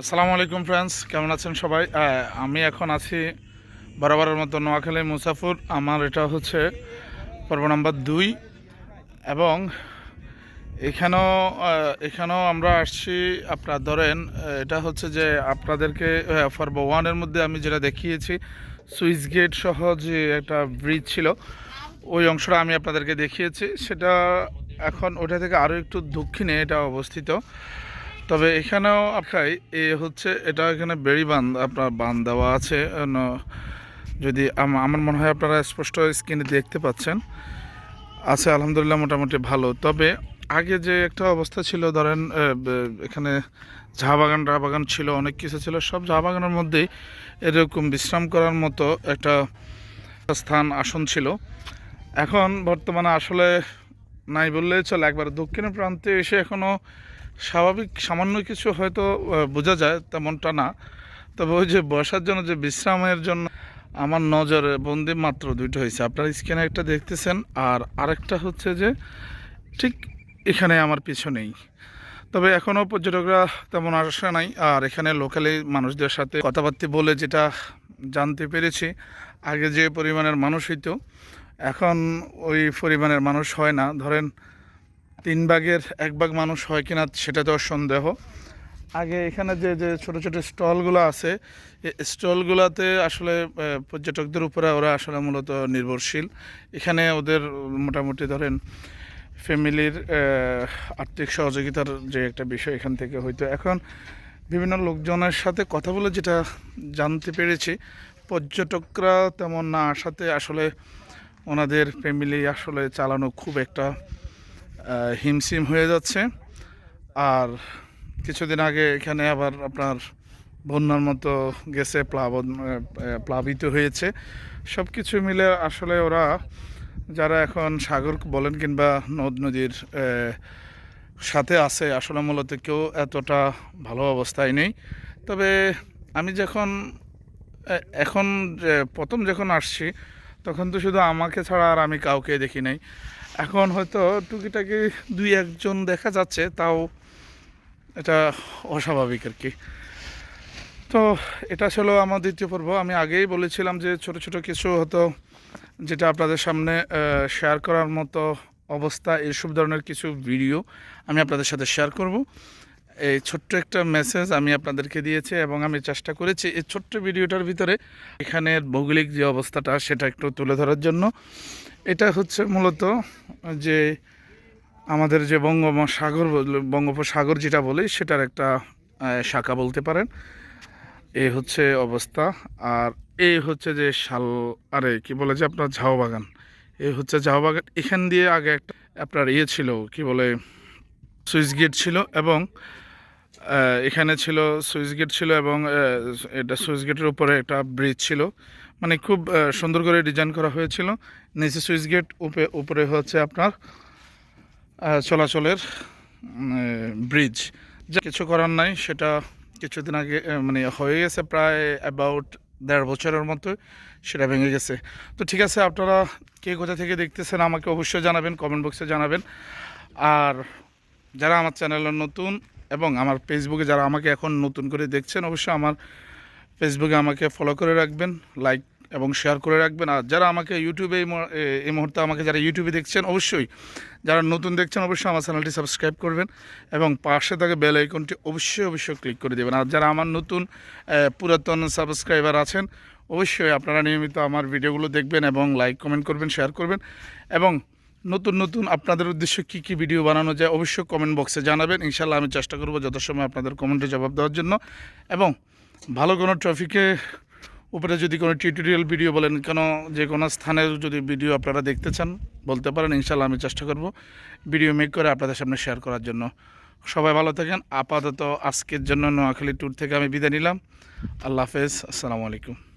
আসসালামু আলাইকুম ফ্রেন্ডস কেমন আছেন সবাই? আমি এখন আছি বরাবরের মতো নোয়াখালী, মুসাফুর। আমার এটা হচ্ছে পর্ব নাম্বার দুই। এবং এখানেও এখানেও আমরা আসছি, আপনার ধরেন এটা হচ্ছে যে আপনাদেরকে পর্ব ওয়ানের মধ্যে আমি যেটা দেখিয়েছি, সুইচ গেট সহ যে একটা ব্রিজ ছিল, ওই অংশটা আমি আপনাদেরকে দেখিয়েছি। সেটা এখন ওটা থেকে আরও একটু দক্ষিণে এটা অবস্থিত। তবে এখানেও আপনার এ হচ্ছে, এটা এখানে বেড়ি বান আপনার বান দেওয়া আছে। যদি আম- আমার মনে হয় আপনারা স্পষ্ট স্ক্রিনে দেখতে পাচ্ছেন। আছে, আলহামদুলিল্লাহ মোটামুটি ভালো। তবে আগে যে একটা অবস্থা ছিল, ধরেন এখানে চা বাগান টা বাগান ছিল, অনেক কিছু ছিল, সব চা বাগানের মধ্যেই এরকম বিশ্রাম করার মতো একটা স্থান, আসন ছিল। এখন বর্তমানে আসলে নাই বললেই চলে। একবার দক্ষিণ প্রান্তে এসে এখনও স্বাভাবিক সামান্য কিছু হয়তো বোঝা যায়, তেমনটা না। তবে ওই যে বসার জন্য যে বিশ্রামের জন্য আমার নজরে বন্দি মাত্র দুইটা হয়েছে। আপনার স্ক্রিনে একটা দেখতেছেন, আর আরেকটা হচ্ছে যে ঠিক এখানে আমার পিছনেই। তবে এখনও পর্যটকরা তেমন আসে নাই, আর এখানে লোকালি মানুষদের সাথে কথাবার্তা বলে যেটা জানতে পেরেছি, আগে যে পরিমাণের মানুষ হইতো, এখন ওই পরিমাণের মানুষ হয় না। ধরেন তিন ভাগের এক ভাগ মানুষ হয় কিনা সেটা তো সন্দেহ। আগে এখানে যে যে ছোট ছোট স্টলগুলো আছে স্টলগুলোতে আসলে পর্যটকদের উপরে ওরা আসলে মূলত নির্ভরশীল। এখানে ওদের মোটামুটি ধরেন ফ্যামিলির আর্থিক সহযোগিতার যে একটা বিষয় এখান থেকে হয়তো। এখন বিভিন্ন লোকজনের সাথে কথা বলে যেটা জানতে পেরেছি, পর্যটকরা তেমন না আসাতে আসলে ওনাদের ফ্যামিলি আসলে চালানো খুব একটা আহ, হিমশিম হয়ে যাচ্ছে। আর কিছুদিন আগে এখানে আবার আপনার বন্যার মতো গেছে প্লাবন আহ, প্লাবিত হয়েছে। সব কিছু মিলে আসলে ওরা যারা এখন সাগর বলেন কিংবা নদ নদীর সাথে আছে আসলে মূলত কেউ এতটা ভালো অবস্থায় নেই। তবে আমি যখন এখন প্রথম যখন আসছি তখন তো শুধু আমাকে ছাড়া আর আমি কাউকে দেখি নাই। এখন হয়তো টুকিটাকি দুই একজন দেখা যাচ্ছে, তাও এটা অস্বাভাবিক আর কি। তো এটা ছিল আমার দ্বিতীয় পর্ব। আমি আগেই বলেছিলাম যে ছোট ছোট কিছু হতো যেটা আপনাদের সামনে শেয়ার করার মতো অবস্থা এইসব ধরনের কিছু ভিডিও আমি আপনাদের সাথে শেয়ার করব। এই ছোট্ট একটা মেসেজ আমি আপনাদেরকে দিয়েছি এবং আমি চেষ্টা করেছি এই ছোট্ট ভিডিওটার ভিতরে এখানের ভৌগোলিক যে অবস্থাটা, সেটা একটু তুলে ধরার জন্য। এটা হচ্ছে মূলত যে আমাদের যে বঙ্গোপসাগর বঙ্গোপসাগর যেটা বলি, সেটার একটা শাখা বলতে পারেন। এই হচ্ছে অবস্থা। আর এই হচ্ছে যে শাল, আরে, কি বলে যে আপনার ঝাউ বাগান? এই হচ্ছে ঝাউ বাগান। এখান দিয়ে আগে একটা আপনার ইয়ে ছিল, কি বলে, সুইচ গেট ছিল এবং এখানে ছিল সুইচ গেট ছিল এবং এটা সুইচ গেটের উপরে একটা ব্রিজ ছিল। মানে খুব সুন্দর করে ডিজাইন করা হয়েছিল। নিচে সুইচ গেট উপরে উপরে হচ্ছে আপনার চলাচলের ব্রিজ যা কিছু করার নাই, সেটা কিছুদিন আগে মানে হয়ে গেছে প্রায় অ্যাবাউট দেড় বছরের মতো, সেটা ভেঙে গেছে। তো ঠিক আছে, আপনারা কে কোথা থেকে দেখতেছেন আমাকে অবশ্যই জানাবেন কমেন্ট বক্সে জানাবেন। আর যারা আমার চ্যানেলে নতুন এবং আমার ফেসবুকে যারা আমাকে এখন নতুন করে দেখছেন, অবশ্যই আমার ফেসবুকে আমাকে ফলো করে রাখবেন লাইক এবং শেয়ার করে রাখবেন। আর যারা আমাকে ইউটিউবে এই মুহূর্তে আমাকে যারা ইউটিউবে দেখছেন, অবশ্যই যারা নতুন দেখছেন, অবশ্যই আমার চ্যানেলটি সাবস্ক্রাইব করবেন এবং পাশে থাকা বেল আইকনটি অবশ্যই অবশ্যই ক্লিক করে দেবেন। আর যারা আমার নতুন পুরাতন সাবস্ক্রাইবার আছেন, অবশ্যই আপনারা নিয়মিত আমার ভিডিওগুলো দেখবেন এবং লাইক কমেন্ট করবেন শেয়ার করবেন এবং নতুন নতুন আপনাদের উদ্দেশ্যে কী কী ভিডিও বানানো যায় অবশ্যই কমেন্ট বক্সে জানাবেন। ইনশাল্লাহ আমি চেষ্টা করব যথাসময় আপনাদের কমেন্টে জবাব দেওয়ার জন্য। এবং ভালো কোনো ট্রফিকে উপরে যদি কোনো টিউটোরিয়াল ভিডিও বলেন, কেন যে কোনো স্থানের যদি ভিডিও আপনারা দেখতে চান, বলতে পারেন ইনশাল্লাহ আমি চেষ্টা করব ভিডিও মেক করে আপনাদের সামনে শেয়ার করার জন্য। সবাই ভালো থাকেন। আপাতত আজকের জন্য নোয়াখালী ট্যুর থেকে আমি বিদায় নিলাম। আল্লাহ হাফেজ। আসসালামু আলাইকুম।